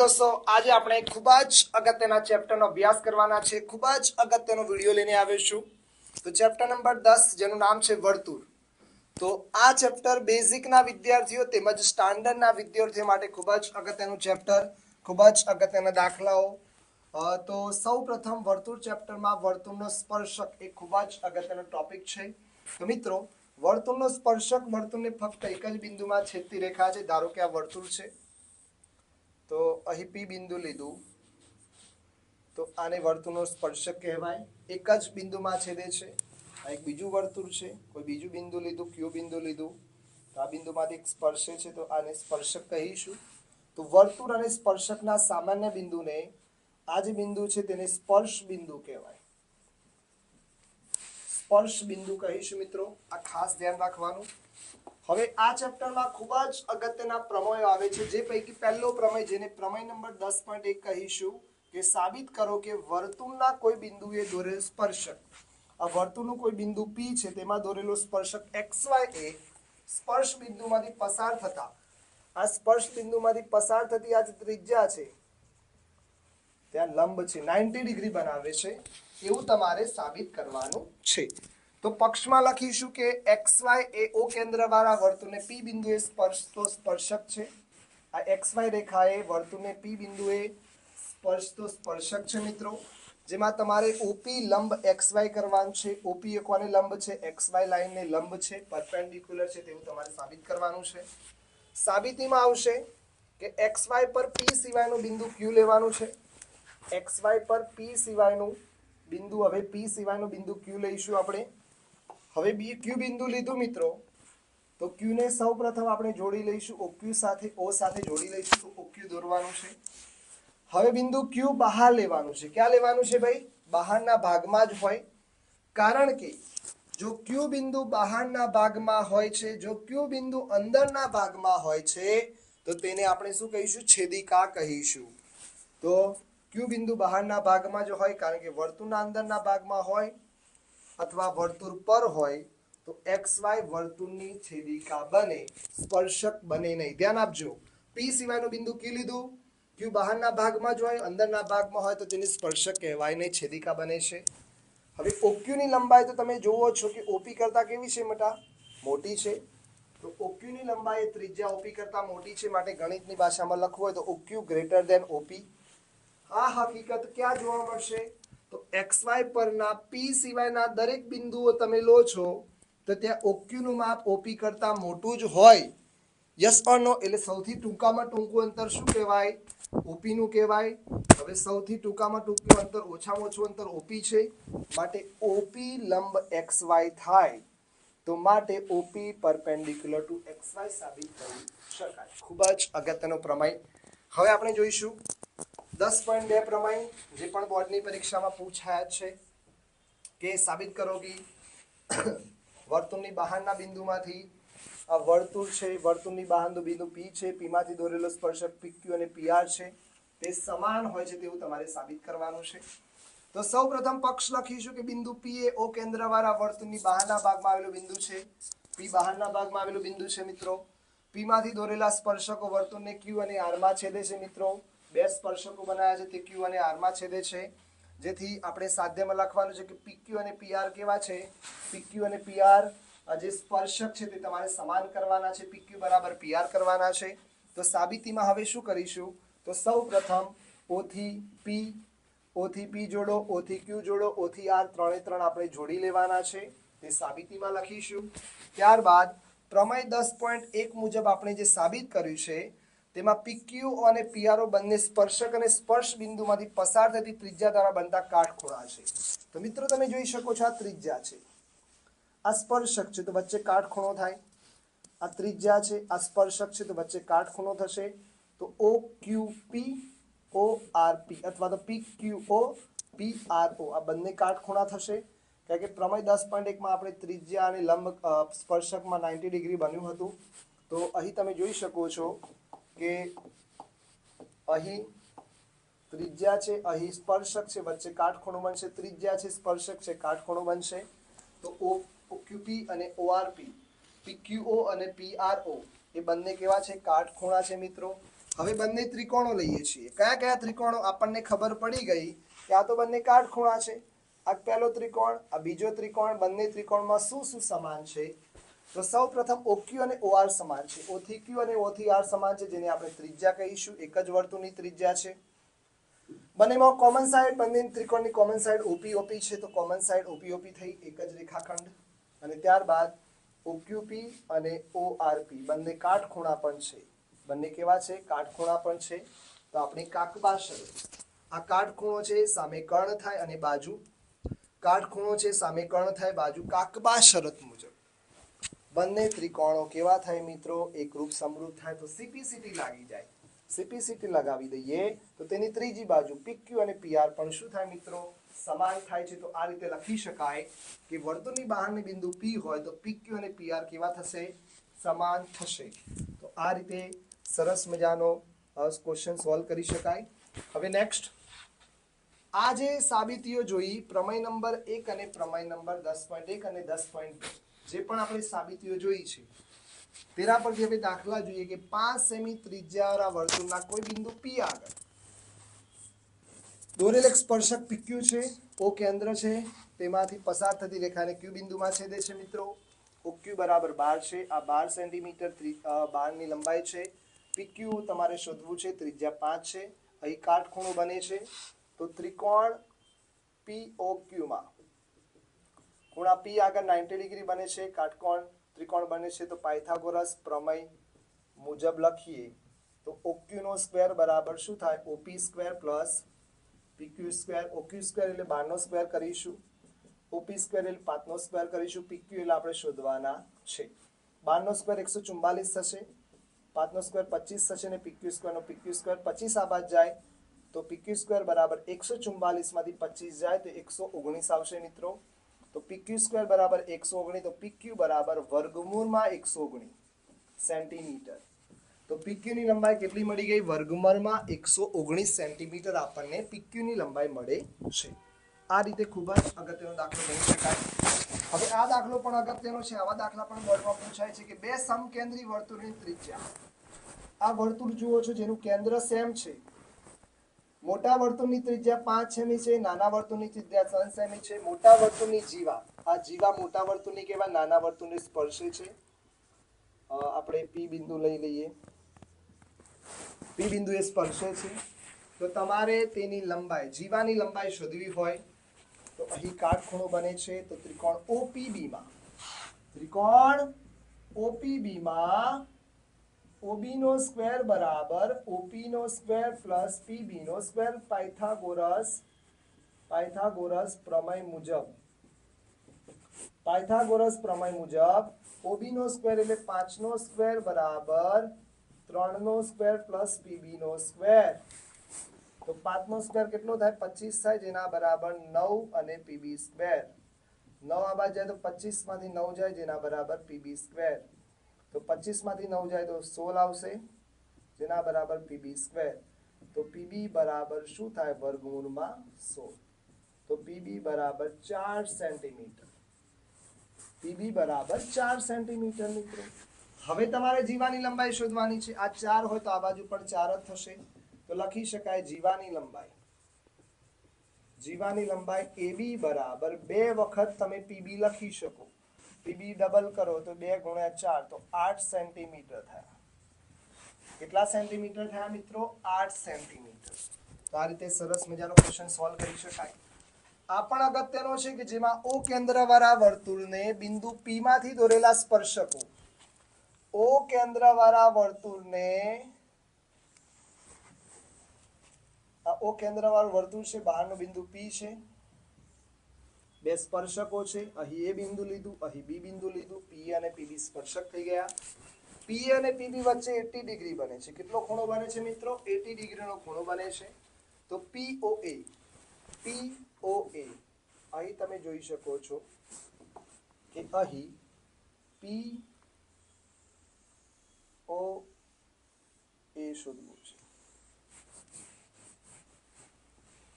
દોસ્તો, આજે આપણે ખૂબ જ અગત્યના ચેપ્ટરનો અભ્યાસ કરવાના છે. ખૂબ જ અગત્યનો વીડિયો લઈને આવ્યો તો ચેપ્ટર નંબર દસ, જેનું નામ છે વર્તુળ. તો આ ચેપ્ટર બેઝિકના વિદ્યાર્થીઓ તેમજ સ્ટાન્ડર્ડના વિદ્યાર્થીઓ માટે ખૂબ જ અગત્યનું ચેપ્ટર, ખૂબ જ અગત્યના દાખલાઓ. તો સૌ પ્રથમ વર્તુળ ચેપ્ટરમાં વર્તુળનો સ્પર્શક એ ખૂબ જ અગત્યનો ટોપિક છે. તો મિત્રો, વર્તુળનો સ્પર્શક વર્તુળને ફક્ત એક જ બિંદુમાં છેદતી રેખા છે, ધારો કે આ વર્તુળ છે. તો અહીં પી બિંદુ લીધું. તો આને વર્તુળનો સ્પર્શક કહેવાય. એક જ બિંદુમાં છેદે છે. આ એક બીજું વર્તુળ છે. કોઈ બીજું બિંદુ લીધું, ક્યુ બિંદુ લીધું. તો આ બિંદુમાંથી એક સ્પર્શે છે, તો આને સ્પર્શક કહીશું. તો વર્તુળ અને સ્પર્શકના સામાન્ય બિંદુને આ જે બિંદુ છે, તેને સ્પર્શ બિંદુ કહેવાય. સ્પર્શ બિંદુ કહીશું મિત્રો. આ ખાસ ધ્યાન રાખવાનું. હવે આ ચેપ્ટરમાં ખૂબ જ અગત્યના પ્રમેયો આવે છે. જે પૈકી પહેલો પ્રમેય જેને પ્રમેય નંબર દસ પોઈન્ટ એક કહીશું કે સાબિત કરો કે વર્તુળના કોઈ બિંદુએ દોરેલ સ્પર્શક. આ વર્તુળનું કોઈ બિંદુ પી છે, તેમાં દોરેલો સ્પર્શક એક્સ વાય એ સ્પર્શ બિંદુમાંથી પસાર થતા. આ સ્પર્શ બિંદુમાંથી પસાર થતી આ ત્રિજ્યા છે, ત્યાં લંબ છે 90 ડિગ્રી બનાવે છે. એવું તમારે સાબિત કરવાનું છે. તો પક્ષમાં લખીશું કે એક્સ વાય એ ઓ કેન્દ્રવાળા વર્તુળને પી બિંદુએ સ્પર્શતો સ્પર્શક છે. આ એક્સ વાય રેખા રેખાએ વર્તુળને પી બિંદુએ સ્પર્શતો સ્પર્શક છે મિત્રો. જેમાં તમારે ઓપી લંબ એક્સ વાય કરવાનું છે. ઓપી એ કોને લંબ છે? એક્સ વાય લાઈનને લંબ છે. પરપેન્ડિક્યુલર છે તેવું તમારે સાબિત કરવાનું છે. સાબિતીમાં આવશે કે એક્સ વાય પર પી સિવાયનું બિંદુ ક્યુ લેવાનું છે. એક્સ વાય પર પી સિવાયનું બિંદુ, હવે પી સિવાયનું બિંદુ ક્યુ લઈશું આપણે. હવે બી ક્યુ બિંદુ લીધું મિત્રો. તો ક્યુને ને સૌપ્રથમ આપણે જોડી લઈશું ઓક્યુ સાથે ઓ સાથે જોડી લઈશું, તો OQ દોરવાનું છે. હવે બિંદુ ક્યુ બહાર લેવાનું છે. ક્યાં લેવાનું છે ભાઈ? બહારના ભાગમાં જ હોય. કારણ કે જો ક્યુ બિંદુ બહારના ભાગમાં હોય છે, જો ક્યુ બિંદુ અંદરના ભાગમાં હોય છે, તો તેને આપણે શું કહીશું? છેદિકા કહીશું. તો ક્યુ બિંદુ બહારના ભાગમાં જો હોય, કારણ કે વર્તુળના અંદરના ભાગમાં હોય. અથવા વર્તુળ પર હોય, તો એક્સ વાય વર્તુળની છેદિકા બને, સ્પર્શક બને નહીં. ધ્યાન આપજો. પી સિવાયનું બિંદુ કી લીધું? ક્યુ બહારના ભાગમાં જ હોય, અંદરના ભાગમાં હોય, તો તેની સ્પર્શક કહેવાય નહીં છેદિકા બને છે. હવે ઓક્યુની લંબાઈ તો તમે જુઓ છો કે ઓપી કરતા કેવી છે મોટા? મોટી છે. તો ઓક્યુની લંબાઈ ત્રિજ્યા ઓપી કરતા મોટી છે માટે ગણિતની ભાષામાં લખવું હોય તો ઓક્યુ ગ્રેટર ધેન ઓપી આ હકીકત ક્યાં જોવા મળશે? તો xy પરના p સિવાયના દરેક બિંદુઓ તમે લો છો, તો ત્યાં OQ નું માપ OP કરતા મોટું જ હોય. યસ ઓર નો એટલે સૌથી ટૂંકામાં ટૂંકું અંતર શું કહેવાય? OP નું કહેવાય. હવે સૌથી ટૂંકામાં ટૂંકું અંતર, ઓછામાં ઓછું અંતર OP છે. માટે OP લંબ XY થાય. તો માટે OP પરપેન્ડિક્યુલર ટુ XY સાબિત કરી શકાય. ખૂબ જ અગત્યનો પ્રમેય. હવે આપણે જોઈશું દસ પોઈન્ટ બે પ્રમાણે જે પણ બોર્ડની પરીક્ષામાં પૂછાયા છે, કે સાબિત કરો કે વર્તુળની બહારના બિંદુમાંથી આ વર્તુળ છે, વર્તુળની બહારનું બિંદુ પી છે પીમાંથી દોરેલો સ્પર્શક PQ અને PR છે, તે સમાન હોય છે તેવું તમારે સાબિત કરવાનું છે. તો સૌ પ્રથમ પક્ષ લખીશું કે બિંદુ પી એ ઓ કેન્દ્રવાળા વર્તુળની બહારના ભાગમાં આવેલું બિંદુ છે. પી બહારના ભાગમાં આવેલું બિંદુ છે મિત્રો. પીમાંથી માંથી દોરેલા સ્પર્શકો વર્તુળને ક્યુ અને આરમાં છેદે છે મિત્રો. બે સ્પર્શકો બનાવ્યા છે, તે ક્યુ અને આરમાં છેદે છે. જેથી આપણે સાધ્યમાં લખવાનું છે કે પીક્યુ અને પીઆર કેવા છે? પીક્યુ અને પીઆર જે સ્પર્શક છે તે તમારે સમાન કરવાના છે. પીક્યુ બરાબર પીઆર કરવાના છે. તો સાબિતીમાં હવે શું કરીશું? તો સૌ પ્રથમ ઓથી પી ઓથી પી જોડો ઓથી ક્યુ જોડો ઓથી આર ત્રણે ત્રણ આપણે જોડી લેવાના છે. તે સાબિતીમાં લખીશું. ત્યારબાદ પ્રમેય દસ પોઈન્ટ એક મુજબ આપણે જે સાબિત કર્યું છે તેમાં પીક્યુ અને પીઆરઓ બંને સ્પર્શક અને સ્પર્શ બિંદુમાંથી પસાર થતી ત્રિજ્યા દ્વારા બનતા કાટખૂણા છે. તો મિત્રો, તમે જોઈ શકો છો આ ત્રિજ્યા છે. આ સ્પર્શક છે, તો વચ્ચે કાટખૂણો થાય. આ ત્રિજ્યા છે, આ સ્પર્શક છે, તો વચ્ચે કાટખૂણો થશે. તો ઓ ક્યુ પી ઓ આર પી અથવા તો પી ક્યુ ઓ પી આર ઓ આ બંને કાટખૂણા થશે. કારણ કે પ્રમેય દસ પોઈન્ટ એકમાં આપણે ત્રિજ્યા અને લંબ સ્પર્શકમાં નાઇન્ટી ડિગ્રી બન્યું હતું. તો અહીં તમે જોઈ શકો છો કે અહીં ત્રિજ્યા છે, અહીં સ્પર્શક છે, વચ્ચે કાટખૂણો બનશે, ત્રિજ્યા છે, સ્પર્શક છે, કાટખૂણો બનશે. તો ઓ ઓક્યુપી અને ઓઆરપી પીક્યુઓ અને પીઆરઓ એ બંને કેવા છે? કાટખૂણા છે, મિત્રો. હવે બંને ત્રિકોણો લઈએ છીએ. કયા કયા ત્રિકોણો આપણને ખબર પડી ગઈ કે આ તો બંને કાટખૂણા છે? આ પહેલો ત્રિકોણ, આ બીજો ત્રિકોણ, બંને ત્રિકોણમાં શું શું સમાન છે? તો સૌ પ્રથમ ઓક્યુ અને ઓઆર સમાન છે. ઓથી ક્યુ અને ઓથી આર સમાન છે, જેને આપણે ત્રિજ્યા કહીશું. એક જ વર્તુળની ત્રિજ્યા છે. બંનેમાં કોમન સાઈડ બંને ત્રિકોણની કોમન સાઈડ ઓપી ઓપી છે. તો કોમન સાઈડ ઓપી ઓપી થઈ એક જ રેખાખંડ. અને ત્યારબાદ ઓક્યુપી અને ઓઆરપી બંને કાટખૂણા પણ છે. બંને કેવા છે? કાટખૂણા પણ છે. તો આપણી કાકબા શરત આ કાટખૂણો છે, સામે કર્ણ થાય અને બાજુ કાટખૂણો છે, સામે કર્ણ થાય, બાજુ કાકબા શરત મુજબ. બંને ત્રિકોણો કેવા થાય મિત્રો? એકરૂપ સમરૂપ થાય તો સીપીસીટી લાગી જાય. સીપીસીટી લગાવી દઈએ તો તેની ત્રીજી બાજુ પીક્યુ અને પીઆર પણ શું થાય મિત્રો? સમાન થાય છે. તો આ રીતે લખી શકાય કે વર્તુળની બહારની બિંદુ પી હોય તો પીક્યુ અને પીઆર કેવા થશે? સમાન થશે. તો આ રીતે સરસ મજાનો ક્વેશ્ચન સોલ્વ કરી શકાય. હવે નેક્સ્ટ આ જે સાબિતીઓ જોઈ, પ્રમેય નંબર એક અને પ્રમેય નંબર દસ પોઈન્ટ એક અને દસ પોઈન્ટ જે પણ આપણે સાબિતીઓ જોઈ છે, તેના પરથી આપણે દાખલા જોઈએ કે પાંચ સેમી ત્રિજ્યાવાળા વર્તુળના કોઈ બિંદુ પી આગળ. દોરેલ એક સ્પર્શક પીક્યુ છે ઓ કેન્દ્ર છે, તેમાંથી પસાર થતી રેખાને ક્યુ બિંદુમાં છેદે છે મિત્રો. ઓક્યુ બરાબર બાર છે, આ બાર સેન્ટીમીટર બારની લંબાઈ છે. પીક્યુ તમારે શોધવું છે ત્રિજ્યા પાંચ છે, અહીં કાટખૂણો બને છે. તો ત્રિકોણ POQ માં. ખૂણા પી આગળ 90 ડિગ્રી બને છે, કાટકોણ ત્રિકોણ બને છે, તો પાયથાગોરસ પ્રમેય મુજબ લખીએ, તો ઓક્યુનો નો સ્ક્વેર બરાબર શું થાય? OP square plus PQ square OQ square એટલે બારનો સ્ક્વેર કરીશું. ઓપી સ્ક્વેર એટલે પાંચનો સ્ક્વેર કરીશું. પીક્યુ એટલે આપણે શોધવાના છે. બારનો સ્ક્વેર એકસો ચુમ્બાલીસ થશે. પાંચનો સ્ક્વેર પચીસ થશે અને પીક્યુ સ્ક્વેરનો પીક્યુ સ્ક્વેર પચીસ આ બાદ જાય, તો પીક્યુ સ્ક્વેર બરાબર એકસો ચુમ્બાલીસમાંથી પચીસ જાય, તો એકસો ઓગણીસ આવશે મિત્રો. તો પીક્યુ સ્ક્વેર બરાબર એકસો ઓગણીસ તો PQ બરાબર વર્ગમૂળમાં એકસો ઓગણીસ સેન્ટીમીટર. તો PQ ની લંબાઈ કેટલી મળી ગઈ? વર્ગમૂળમાં એકસો ઓગણીસ સેન્ટીમીટર આપણને PQ ની લંબાઈ મળે છે. આ રીતે ખૂબ જ અગત્યનો દાખલો ગણી શકાય. હવે આ દાખલો પણ અગત્યનો છે. આવા દાખલા પણ બોર્ડમાં પૂછાય છે કે બે સમકેન્દ્રી વર્તુળની ત્રિજ્યા. આ વર્તુળ જુઓ છો, જેનું કેન્દ્ર સેમ છે. મોટા વર્તુળની ત્રિજ્યા પાંચ સેમી છે, નાના વર્તુળની ત્રિજ્યા ત્રણ સેમી છે. મોટા વર્તુળની જીવા, આ જીવા મોટા વર્તુળની કેવા નાના વર્તુળને સ્પર્શે છે. આપણે પી બિંદુ લઈ લઈએ. પી બિંદુ એ સ્પર્શે છે. તો તમારે તેની લંબાઈ, જીવાની લંબાઈ શોધવી હોય, તો અહીં કાટખૂણો બને છે. તો ત્રિકોણ ઓપીબીમાં, ત્રિકોણ OPB OB નો સ્ક્વેર બરાબર ઓપી નો સ્ક્વેર પ્લસ પીબી નો સ્ક્વેર પાયથાગોરસ પાયથાગોરસ પ્રમેય મુજબ. પાયથાગોરસ પ્રમેય મુજબ ઓબી નો સ્ક્વેર એટલે પાંચ નો સ્ક્વેર બરાબર ત્રણ નો સ્ક્વેર પ્લસ પીબી નો સ્ક્વેર. તો પાંચ નો સ્ક્વેર કેટલો થાય? પચીસ થાય, જેના બરાબર નવ અને પીબી સ્ક્વેર. નવ આ બાજુ જાય તો પચીસમાંથી નવ જાય, જેના બરાબર પીબી સ્ક્વેર. તો પચીસમાંથી નવ જાય તો સોળ આવશે. જેના બરાબર પીબી સ્ક્વેર. તો પીબી બરાબર શું થાય વર્ગમૂળમાં સોળ? તો પીબી બરાબર ચાર સેન્ટીમીટર. પીબી બરાબર ચાર સેન્ટીમીટર મિત્રો. હવે તમારે જીવાની લંબાઈ શોધવાની છે. આ ચાર હોય તો આ બાજુ પણ ચાર જ થશે. તો લખી શકાય જીવાની લંબાઈ. જીવાની લંબાઈ એબી બરાબર બે વખત તમે પીબી લખી શકો. પીબી ડબલ કરો તો બે ગુણ્યા ચાર, તો આઠ સેન્ટીમીટર થયા. કેટલા સેન્ટીમીટર થયા મિત્રો? આઠ સેન્ટીમીટર. તો આ રીતે સરસ મજાનો ક્વેશ્ચન સોલ્વ કરી શકાય. આ પણ અગત્યનો છે કે જેમાં ઓ કેન્દ્રવાળા વર્તુળને બિંદુ પી માંથી દોરેલા સ્પર્શકો. ઓ કેન્દ્રવાળા વર્તુળને ઓ કેન્દ્રવાળું વર્તુળ છે, બહારનું બિંદુ પી છે. બે સ્પર્શકો છે. અહીં એ બિંદુ લીધું, અહીં બી બિંદુ લીધું. પી અને પીબી સ્પર્શક થઈ ગયા. પી અને પીબી વચ્ચે એટી ડિગ્રી બને છે. કેટલો ખૂણો બને છે મિત્રો? એટી ડિગ્રીનો ખૂણો બને છે. તો POA POA અહીં તમે જોઈ શકો છો કે અહીં પી ઓ એ શોધવું છે.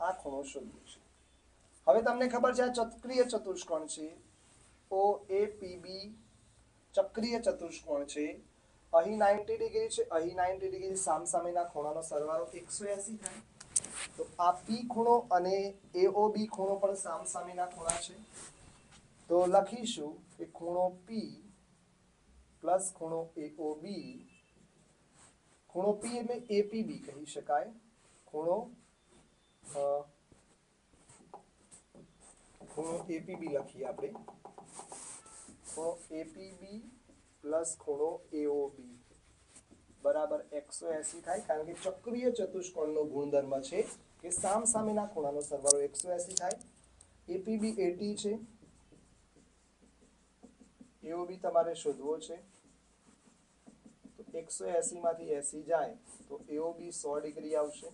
આ ખૂણો શોધવું છે. હવે તમને ખબર છે આ ચક્રીય ચતુષ્કોણ છે. ઓ એ પી બી ચક્રીય ચતુષ્કોણ છે. અહીં નાઇન્ટી ડિગ્રી છે, અહીં નાઇન્ટી ડિગ્રી સામસામેના ખૂણાનો સરવાળો એકસો એસી થાય. તો આ પી ખૂણો અને એઓ બી ખૂણો પણ સામસામેના ખૂણા છે. તો લખીશું કે ખૂણો પી પ્લસ ખૂણો એઓ બી ખૂણો પી એટલે એપીબી કહી શકાય. ખૂણો ખૂણો એપીબી લખીએ આપણે. ખૂણો એપીબી પ્લસ ખૂણો એઓબી બરાબર એકસો એસી થાય કારણ કે ચક્રીય ચતુષ્કોણનો ગુણધર્મ છે કે સામ સામેના ખૂણાનો સરવાળો એકસો એસી થાય. એપીબી એટી છે. એઓબી તમારે શોધવો છે. તો એકસો એસી માંથી એસી જાય તો એઓબી સો ડિગ્રી આવશે.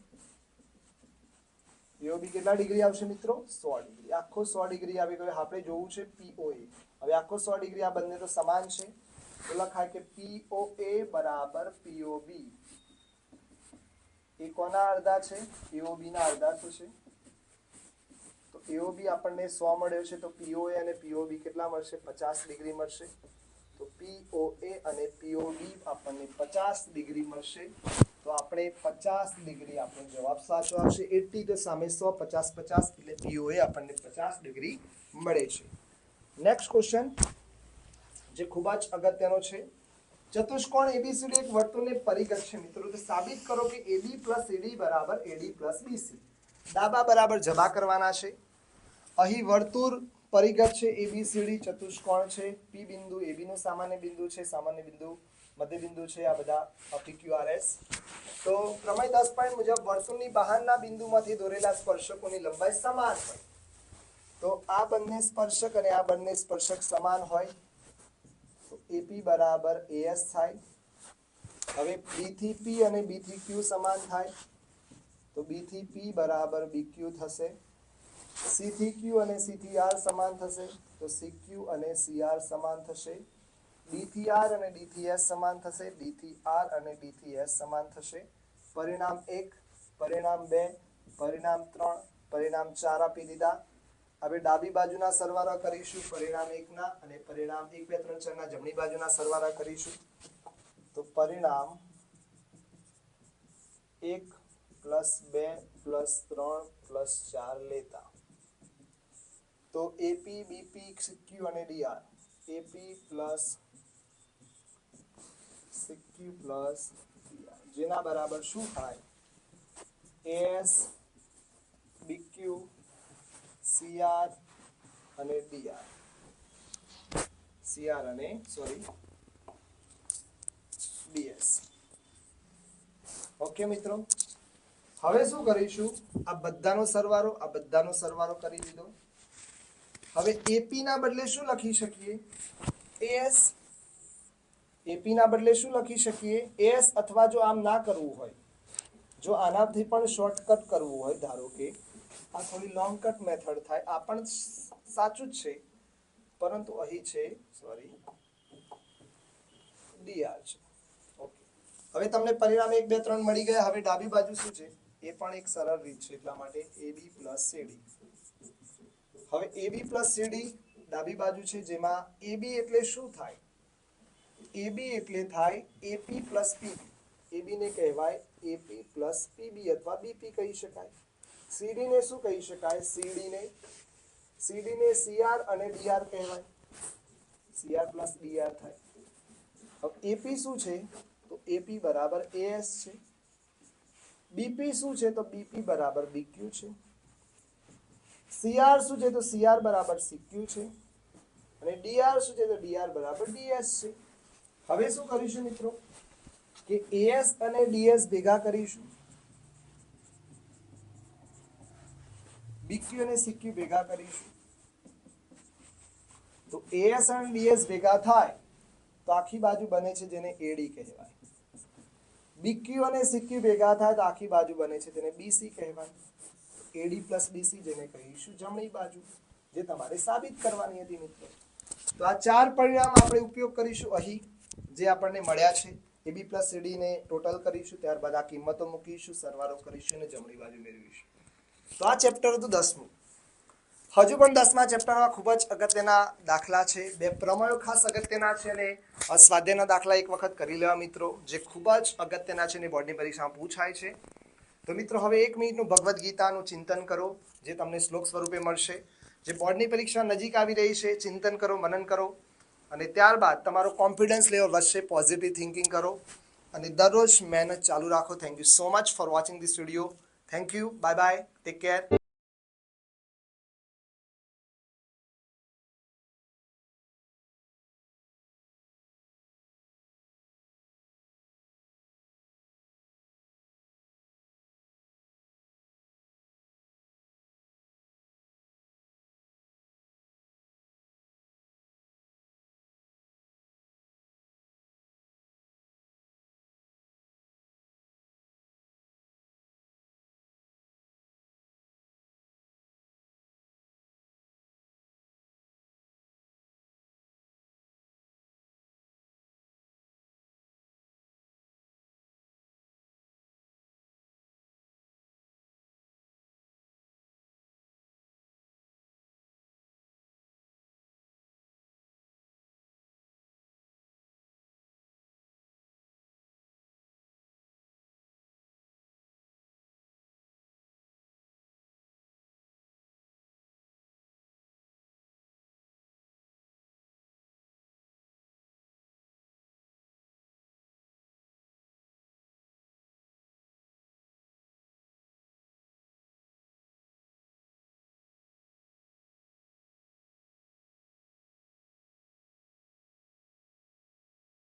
એઓબી કેટલા ડિગ્રી આવશે મિત્રો? સો ડિગ્રી. આખો સો ડિગ્રી આવી ગયો. આપણે જોવું છે પીઓએ હવે આખો સો ડિગ્રી આ બંને તો સમાન છે. તો લખાય કે પીઓએ બરાબર પીઓબી એ કોના અડધા છે? એઓબી ના અડધા છે. તો એઓબી આપણને સો મળ્યો છે. તો પીઓએ અને પીઓબી કેટલા મળશે? પચાસ ડિગ્રી મળશે. તો પીઓએ અને પીઓબી આપણને પચાસ ડિગ્રી મળશે. તો આપણે પચાસ ડિગ્રી આપણો જવાબ સાચો આવશે. એટી તો સામે સો, પચાસ પચાસ એટલે પીઓએ આપણને પચાસ ડિગ્રી મળે છે. નેક્સ્ટ ક્વેશ્ચન જે ખૂબ જ અગત્યનો છે. ચતુષ્કોણ એબીસીડી એક વર્તુળને પરિગત છે. મિત્રો, તો સાબિત કરો કે એબી પ્લસ એડી બરાબર એડી પ્લસ બીસી ડાબા બરાબર જમા કરવાના છે. અહીં વર્તુળ પરિગત છે. એબીસીડી ચતુષ્કોણ છે. પી બિંદુ એબીનું સામાન્ય બિંદુ છે. સામાન્ય બિંદુ મધ્ય બિંદુ છે આ બધા પીક્યુઆરએસ તો પ્રમેય દસ પોઈન્ટ મુજબ વર્તુળની બહારના બિંદુમાંથી દોરેલા સ્પર્શકોની લંબાઈ સમાન હોય. તો આ બંને સ્પર્શક અને આ બંને સ્પર્શક સમાન હોય. તો એપી બરાબર એએસ થાય. હવે બી થી પી અને બી થી ક્યુ સમાન થાય. તો બી થી પી બરાબર બી ક્યુ થશે. સી થી ક્યુ અને સી થી આર સમાન થશે. તો સી ક્યુ અને સી આર સમાન થશે. ડી આર અને ડી સમાન થશે. ડી અને ડી સમાન થશે. પરિણામ એક, પરિણામ બે, પરિણામ ત્રણ, પરિણામ ચાર આપી દીધા. હવે ડાબી બાજુના સરવાળા કરીશું, પરિણામ એકના અને પરિણામ એક, બે, ત્રણ, ચારના જમણી બાજુના સરવાળા કરીશું. તો પરિણામ એક પ્લસ બે પ્લસ ત્રણ પ્લસ ચાર લેતા. તો એપી બીપી સિક્યુ અને DR AP plus CQ plus જેના બરાબર શું થાય? એસ, બીક્યુ, સીઆર અને ડીઆર. સીઆર અને, સોરી, ડીએસ. ઓકે મિત્રો? હવે શું કરીશું? આ બધાનો સરવારો આ બધાનો સરવારો કરી દીધો. હવે એપી ના બદલે શું લખી શકીએ? એસ એપી ના બદલે શું લખી શકીએ? એસ અથવા જો આમ ના કરવું હોય, જો આનાથી પણ શોર્ટકટ કરવું હોય, ધારો કે આ થોડી લોંગ કટ મેથડ થાય, આ પણ સાચું જ છે, પરંતુ અહીં છે સોરી ડીઆર છે. ઓકે હવે તમને પરિણામ એક બે ત્રણ મળી ગયા, હવે ડાબી બાજુ શું છે? એ પણ એક સરળ રીત છે, એટલા માટે એબી પ્લસ સીડી હવે એબી પ્લસ સીડી ડાબી બાજુ છે, જેમાં એબી એટલે શું થાય? એબી એટલે થાય એપી પ્લસ પીબી એબીને કહેવાય એપી પ્લસ પીબી અથવા બીપી કહી શકાય. સીડીને શું કહી શકાય? સીડીને ને. સીડી ને સીઆર અને ડીઆર કહેવાય. સીઆર પ્લસ ડીઆર થાય. હવે એપી શું છે? તો એપી બરાબર એએસ છે. બીપી શું છે? તો બીપી બરાબર બીક્યુ છે. સીઆર શું છે? તો સીઆર બરાબર સીક્યુ છે. અને ડીઆર શું છે? તો ડીઆર બરાબર ડીએસ છે. હવે શું કરીશું મિત્રો? કે એએસ અને ડીએસ ભેગા કરીશું. બીક્યુ અને સીક્યુ ભેગા કરીશું. તો એએસ અને ડીએસ ભેગા થાય, તો આખી બાજુ બને છે જેને એડી કહેવાય. બીક્યુ અને સીક્યુ ભેગા થાય, તો આખી બાજુ બને છે તેને બીસી કહેવાય. એડી પ્લસ બીસી જેને કહીશું જમણી બાજુ, જે તમારે સાબિત કરવાની હતી મિત્રો. તો આ ચાર પરિણામ આપણે ઉપયોગ કરીશું અહીં. જે આપણને મળ્યા છે એબી પ્લસ સીડી ને ટોટલ કરીશું, ત્યારબાદ આ કિંમતો મૂકીશું, સરવાળો કરીશું અને જમણી બાજુ મેળવીશું. તો આ ચેપ્ટર હતું દસમું. હજુ પણ દસમા ચેપ્ટરમાં ખૂબ જ અગત્યના દાખલા છે. બે પ્રમેયો ખાસ અગત્યના છે અને સ્વાધ્યાયના દાખલા એક વખત કરી લેવા મિત્રો, જે ખૂબ જ અગત્યના છે અને બોર્ડની પરીક્ષામાં પૂછાય છે. તો મિત્રો, હવે એક મિનિટનું ભગવદ્ ગીતાનું ચિંતન કરો, જે તમને શ્લોક સ્વરૂપે મળશે. જે બોર્ડની પરીક્ષા નજીક આવી રહી છે, ચિંતન કરો, મનન કરો. અને ત્યારબાદ તમારો કોન્ફિડન્સ લેવલ વધશે પોઝિટિવ થિંકિંગ કરો અને દરરોજ મહેનત ચાલુ રાખો. Thank you so much for watching this video thank you bye bye take care